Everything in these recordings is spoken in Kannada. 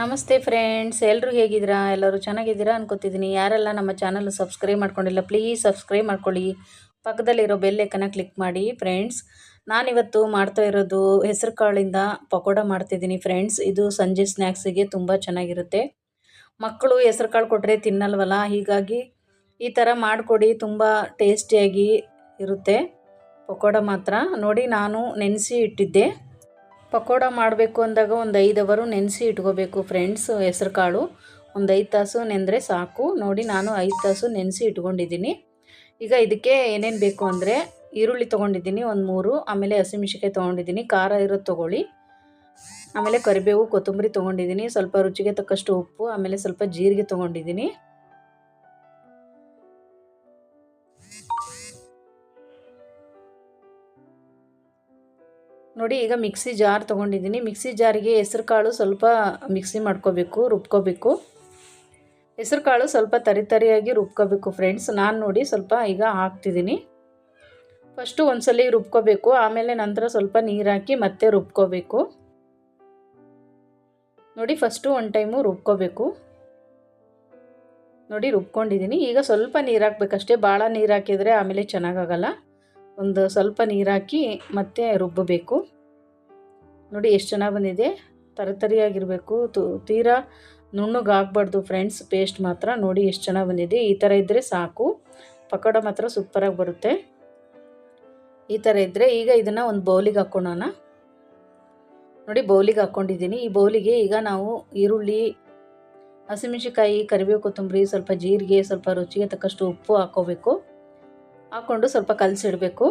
ನಮಸ್ತೆ ಫ್ರೆಂಡ್ಸ್ ಎಲ್ಲರೂ ಹೇಗಿದ್ದೀರಾ? ಎಲ್ಲರೂ ಚೆನ್ನಾಗಿದ್ದೀರಾ ಅನ್ಕೋತಿದ್ದೀನಿ. ಯಾರೆಲ್ಲ ನಮ್ಮ ಚಾನಲ್ ಸಬ್ಸ್ಕ್ರೈಬ್ ಮಾಡ್ಕೊಂಡಿಲ್ಲ ಪ್ಲೀಸ್ ಸಬ್ಸ್ಕ್ರೈಬ್ ಮಾಡ್ಕೊಳ್ಳಿ. ಪಕ್ಕದಲ್ಲಿರೋ ಬೆಲ್ ಐಕನ್ನ ಕ್ಲಿಕ್ ಮಾಡಿ ಫ್ರೆಂಡ್ಸ್ ನಾನಿವತ್ತು ಮಾಡ್ತಾ ಇರೋದು ಹೆಸರು ಕಾಳಿಂದ ಪಕೋಡ ಮಾಡ್ತಿದ್ದೀನಿ ಫ್ರೆಂಡ್ಸ್ ಇದು ಸಂಜೆ ಸ್ನ್ಯಾಕ್ಸಿಗೆ ತುಂಬ ಚೆನ್ನಾಗಿರುತ್ತೆ. ಮಕ್ಕಳು ಹೆಸರು ಕಾಳು ಕೊಟ್ಟರೆ ತಿನ್ನಲ್ವಲ್ಲ? ಹೀಗಾಗಿ ಈ ಥರ ಮಾಡಿಕೊಡಿ. ತುಂಬ ಟೇಸ್ಟಿಯಾಗಿ ಇರುತ್ತೆ. ಪಕೋಡ ಮಾತ್ರ. ನೋಡಿ, ನಾನು ನೆನೆಸಿ ಇಟ್ಟಿದ್ದೆ. ಪಕೋಡ ಮಾಡಬೇಕು ಅಂದಾಗ ಒಂದು ಐದು ಅವರು ನೆನೆಸಿ ಇಟ್ಕೋಬೇಕು ಫ್ರೆಂಡ್ಸ್ ಹೆಸ್ರು ಕಾಳು. ಒಂದು ಐದು ತಾಸು ನೆಂದರೆ ಸಾಕು. ನೋಡಿ ನಾನು ಐದು ತಾಸು ನೆನೆಸಿ ಇಟ್ಕೊಂಡಿದ್ದೀನಿ. ಈಗ ಇದಕ್ಕೆ ಏನೇನು ಬೇಕು ಅಂದರೆ ಈರುಳ್ಳಿ ತೊಗೊಂಡಿದ್ದೀನಿ ಒಂದು ಮೂರು, ಆಮೇಲೆ ಹಸಿಮೆಣ್ಸಿಕಾಯಿ ತೊಗೊಂಡಿದ್ದೀನಿ, ಖಾರ ಇರೋದು ತೊಗೊಳ್ಳಿ. ಆಮೇಲೆ ಕರಿಬೇವು, ಕೊತ್ತಂಬರಿ ತೊಗೊಂಡಿದ್ದೀನಿ. ಸ್ವಲ್ಪ ರುಚಿಗೆ ತಕ್ಕಷ್ಟು ಉಪ್ಪು, ಆಮೇಲೆ ಸ್ವಲ್ಪ ಜೀರಿಗೆ ತೊಗೊಂಡಿದ್ದೀನಿ. ನೋಡಿ, ಈಗ ಮಿಕ್ಸಿ ಜಾರ್ ತೊಗೊಂಡಿದ್ದೀನಿ. ಮಿಕ್ಸಿ ಜಾರಿಗೆ ಹೆಸ್ರು ಕಾಳು ಸ್ವಲ್ಪ ಮಿಕ್ಸಿ ಮಾಡ್ಕೋಬೇಕು, ರುಬ್ಕೋಬೇಕು. ಹೆಸ್ರು ಕಾಳು ಸ್ವಲ್ಪ ತರಿತರಿಯಾಗಿ ರುಬ್ಕೋಬೇಕು ಫ್ರೆಂಡ್ಸ್ ನಾನು ನೋಡಿ ಸ್ವಲ್ಪ ಈಗ ಹಾಕ್ತಿದ್ದೀನಿ. ಫಸ್ಟು ಒಂದ್ಸಲಿ ರುಬ್ಕೋಬೇಕು, ಆಮೇಲೆ ನಂತರ ಸ್ವಲ್ಪ ನೀರು ಹಾಕಿ ಮತ್ತೆ ರುಬ್ಕೋಬೇಕು. ನೋಡಿ ಫಸ್ಟು ಒನ್ ಟೈಮು ರುಬ್ಕೋಬೇಕು. ನೋಡಿ, ರುಬ್ಕೊಂಡಿದ್ದೀನಿ. ಈಗ ಸ್ವಲ್ಪ ನೀರು ಹಾಕ್ಬೇಕಷ್ಟೇ. ಭಾಳ ನೀರು ಹಾಕಿದರೆ ಆಮೇಲೆ ಚೆನ್ನಾಗಾಗಲ್ಲ ಒಂದು ಸ್ವಲ್ಪ ನೀರು ಹಾಕಿ ಮತ್ತೆ ರುಬ್ಬಬೇಕು. ನೋಡಿ ಎಷ್ಟು ಚೆನ್ನಾಗಿ ಬಂದಿದೆ. ತರತರಿಯಾಗಿರಬೇಕು ತು, ತೀರಾ ನುಣ್ಣಗೆ ಆಗಬಾರ್ದು ಫ್ರೆಂಡ್ಸ್, ಪೇಸ್ಟ್ ಮಾತ್ರ. ನೋಡಿ ಎಷ್ಟು ಚೆನ್ನಾಗಿ ಬಂದಿದೆ. ಈ ಥರ ಇದ್ದರೆ ಸಾಕು. ಪಕೋಡ ಮಾತ್ರ ಸೂಪರಾಗಿ ಬರುತ್ತೆ. ಈ ಥರ ಇದ್ದರೆ ಈಗ ಇದನ್ನು ಒಂದು ಬೌಲಿಗೆ ಹಾಕ್ಕೊಳ್ಳೋಣ ನೋಡಿ ಬೌಲಿಗೆ ಹಾಕ್ಕೊಂಡಿದ್ದೀನಿ ಈ ಬೌಲಿಗೆ ಈಗ ನಾವು ಈರುಳ್ಳಿ ಹಸಿಮೆಣ್ಸಿಕಾಯಿ ಕರಿಬೇವು, ಕೊತ್ತಂಬರಿ, ಸ್ವಲ್ಪ ಜೀರಿಗೆ, ಸ್ವಲ್ಪ ರುಚಿಗೆ ತಕ್ಕಷ್ಟು ಉಪ್ಪು ಹಾಕ್ಕೋಬೇಕು ಹಾಕ್ಕೊಂಡು ಸ್ವಲ್ಪ ಕಲಸಿಡಬೇಕು.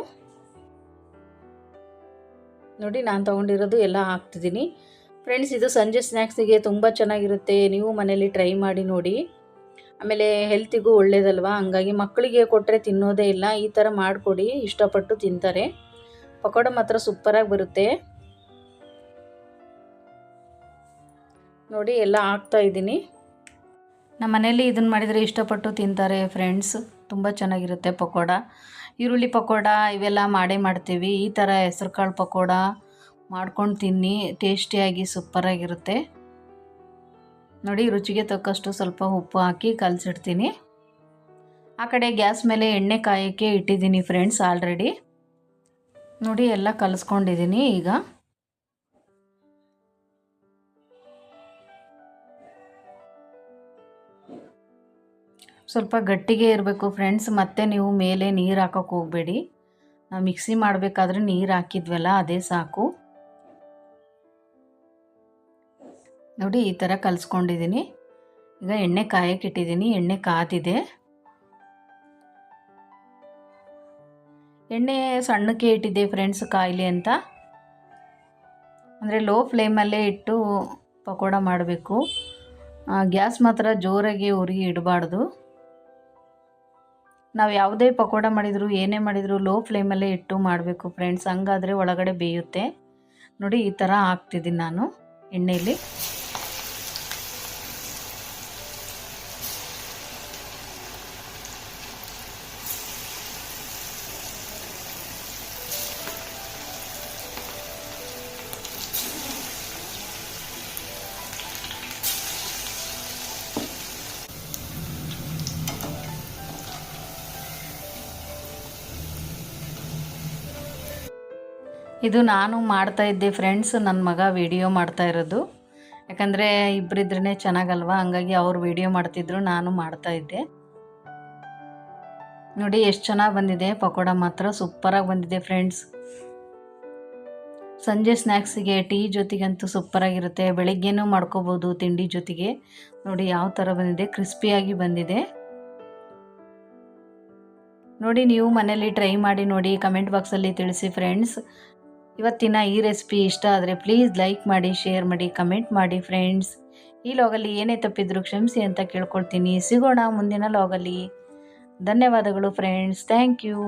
ನೋಡಿ, ನಾನು ತೊಗೊಂಡಿರೋದು ಎಲ್ಲ ಹಾಕ್ತಿದ್ದೀನಿ. ಫ್ರೆಂಡ್ಸ್ ಇದು ಸಂಜೆ ಸ್ನ್ಯಾಕ್ಸಿಗೆ ತುಂಬ ಚೆನ್ನಾಗಿರುತ್ತೆ. ನೀವು ಮನೇಲಿ ಟ್ರೈ ಮಾಡಿ ನೋಡಿ. ಆಮೇಲೆ ಹೆಲ್ತಿಗೂ ಒಳ್ಳೇದಲ್ವಾ? ಹಂಗಾಗಿ ಮಕ್ಕಳಿಗೆ ಕೊಟ್ಟರೆ ತಿನ್ನೋದೇ ಇಲ್ಲ. ಈ ಥರ ಮಾಡಿಕೊಡಿ. ಇಷ್ಟಪಟ್ಟು ತಿಂತಾರೆ. ಪಕೋಡ ಮಾತ್ರ ಸೂಪರಾಗಿ ಬರುತ್ತೆ. ನೋಡಿ, ಎಲ್ಲ ಹಾಕ್ತಾ ಇದ್ದೀನಿ. ನಮ್ಮ ಮನೇಲಿ ಇದನ್ನು ಮಾಡಿದರೆ ಇಷ್ಟಪಟ್ಟು ತಿಂತಾರೆ ಫ್ರೆಂಡ್ಸ್ ತುಂಬ ಚೆನ್ನಾಗಿರುತ್ತೆ ಪಕೋಡ. ಈರುಳ್ಳಿ ಪಕೋಡ ಇವೆಲ್ಲ ಮಾಡೇ ಮಾಡ್ತೀವಿ. ಈ ಥರ ಹೆಸ್ರು ಕಾಳು ಪಕೋಡ ಮಾಡ್ಕೊಂಡು ತಿನ್ನಿ. ಟೇಸ್ಟಿಯಾಗಿ ಸೂಪರಾಗಿರುತ್ತೆ. ನೋಡಿ, ರುಚಿಗೆ ತಕ್ಕಷ್ಟು ಸ್ವಲ್ಪ ಉಪ್ಪು ಹಾಕಿ ಕಲಸಿಡ್ತೀನಿ. ಆ ಕಡೆ ಗ್ಯಾಸ್ ಮೇಲೆ ಎಣ್ಣೆ ಕಾಯೋಕ್ಕೆ ಇಟ್ಟಿದ್ದೀನಿ ಫ್ರೆಂಡ್ಸ್ ಆಲ್ರೆಡಿ. ನೋಡಿ, ಎಲ್ಲ ಕಲಸ್ಕೊಂಡಿದ್ದೀನಿ ಈಗ. ಸ್ವಲ್ಪ ಗಟ್ಟಿಗೆ ಇರಬೇಕು ಫ್ರೆಂಡ್ಸ್ ಮತ್ತೆ ನೀವು ಮೇಲೆ ನೀರು ಹಾಕೋಕೆ ಹೋಗಬೇಡಿ. ನಾವು ಮಿಕ್ಸಿ ಮಾಡಬೇಕಾದ್ರೆ ನೀರು ಹಾಕಿದ್ವಲ್ಲ, ಅದೇ ಸಾಕು. ನೋಡಿ, ಈ ಥರ ಕಲಿಸ್ಕೊಂಡಿದ್ದೀನಿ ಈಗ ಎಣ್ಣೆ ಕಾಯಕ್ಕೆ ಇಟ್ಟಿದ್ದೀನಿ ಎಣ್ಣೆ ಕಾದಿದೆ. ಎಣ್ಣೆ ಸಣ್ಣಕ್ಕೆ ಇಟ್ಟಿದ್ದೆ ಫ್ರೆಂಡ್ಸ್ ಕಾಯಿಲೆ ಅಂತ. ಅಂದರೆ ಲೋ ಫ್ಲೇಮಲ್ಲೇ ಇಟ್ಟು ಪಕೋಡ ಮಾಡಬೇಕು. ಗ್ಯಾಸ್ ಮಾತ್ರ ಜೋರಾಗಿ ಉರಿ ಇಡಬಾರ್ದು. ನಾವು ಯಾವುದೇ ಪಕೋಡ ಮಾಡಿದರೂ, ಏನೇ ಮಾಡಿದರೂ ಲೋ ಫ್ಲೇಮಲ್ಲೇ ಇಟ್ಟು ಮಾಡಬೇಕು ಫ್ರೆಂಡ್ಸ್ ಹಂಗಾದರೆ ಒಳಗಡೆ ಬೇಯುತ್ತೆ. ನೋಡಿ ಈ ಥರ ಹಾಕ್ತಿದ್ದೀನಿ ನಾನು ಎಣ್ಣೆಯಲ್ಲಿ ಇದು ನಾನು ಮಾಡ್ತಾ ಇದ್ದೆ ಫ್ರೆಂಡ್ಸ್ ನನ್ನ ಮಗ ವಿಡಿಯೋ ಮಾಡ್ತಾ ಇರೋದು. ಯಾಕಂದರೆ ಇಬ್ಬರಿದ್ರೇ ಚೆನ್ನಾಗಲ್ವಾ? ಹಂಗಾಗಿ ಅವ್ರು ವಿಡಿಯೋ ಮಾಡ್ತಿದ್ರು, ನಾನು ಮಾಡ್ತಾ ಇದ್ದೆ. ನೋಡಿ, ಎಷ್ಟು ಚೆನ್ನಾಗಿ ಬಂದಿದೆ. ಪಕೋಡ ಮಾತ್ರ ಸೂಪರಾಗಿ ಬಂದಿದೆ ಫ್ರೆಂಡ್ಸ್ ಸಂಜೆ ಸ್ನ್ಯಾಕ್ಸಿಗೆ ಟೀ ಜೊತೆಗಂತೂ ಸೂಪರಾಗಿರುತ್ತೆ ಬೆಳಿಗ್ಗೆನೂ ಮಾಡ್ಕೋಬೋದು ತಿಂಡಿ ಜೊತೆಗೆ. ನೋಡಿ, ಯಾವ ಥರ ಬಂದಿದೆ? ಕ್ರಿಸ್ಪಿಯಾಗಿ ಬಂದಿದೆ. ನೋಡಿ, ನೀವು ಮನೇಲಿ ಟ್ರೈ ಮಾಡಿ ನೋಡಿ ಕಮೆಂಟ್ ಬಾಕ್ಸಲ್ಲಿ ತಿಳಿಸಿ ಫ್ರೆಂಡ್ಸ್ ಇವತ್ತಿನ ಈ ರೆಸಿಪಿ ಇಷ್ಟ ಆದರೆ ಪ್ಲೀಸ್ ಲೈಕ್ ಮಾಡಿ ಶೇರ್ ಮಾಡಿ ಕಮೆಂಟ್ ಮಾಡಿ ಫ್ರೆಂಡ್ಸ್ ಈ ಲಾಗಲ್ಲಿ ಏನೇ ತಪ್ಪಿದ್ರು ಕ್ಷಮಿಸಿ ಅಂತ ಕೇಳ್ಕೊಳ್ತೀನಿ. ಸಿಗೋಣ ಮುಂದಿನ ಲಾಗಲ್ಲಿ ಧನ್ಯವಾದಗಳು ಫ್ರೆಂಡ್ಸ್ ಥ್ಯಾಂಕ್ ಯು